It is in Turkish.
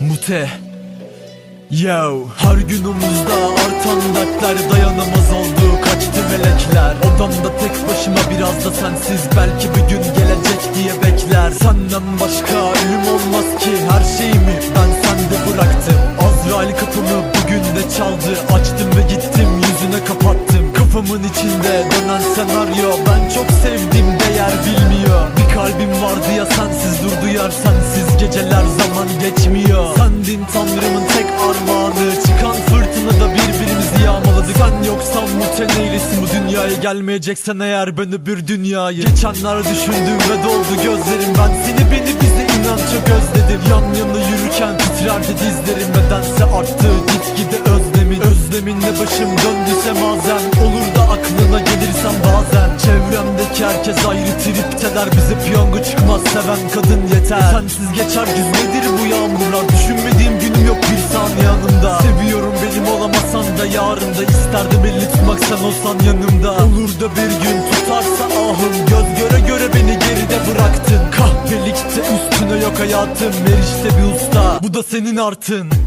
Mute. Yo Her gün omuzda artan dertler dayanamaz oldu kaçtı melekler. Odamda tek başıma biraz da sensiz belki bir gün gelecek diye bekler. Senden başka ölüm olmaz ki her şeyimi çaldı. Açtım ve gittim yüzüne kapattım. Kafamın içinde dönen senaryo ben çok sevdim değer bilmiyor. Bir kalbim vardı ya sensiz durdu yer sensiz geceler zaman geçmiyor. Sendin tanrımın tek armağanı. Çıkan fırtınada birbirimizi yağmaladık Sen yoksan mute neylesin bu dünyaya gelmeyeceksen eğer ben öbür dünyayı. Geçenler düşündüm ve doldu gözlerim. Ben seni beni bize inan çok özledim. Yan yana yürürken titrerdi dizlerim. Nedense arttı başım döndü semazen olur da aklına gelirsen bazen Çevremdeki herkes ayrı tripteler bize piyango çıkmaz seven kadın yeter Sensiz geçer güz nedir bu yağmurlar? Düşünmediğim günüm yok bir saniye yanımda Seviyorum benim olamasan da yarın da isterdim elini tutmak sen olsan yanımda Olur da bir gün tutarsa ahım göz göre göre beni geride bıraktın Kahpelikte üstüne yok hayatım ver işte bir usta bu da senin artın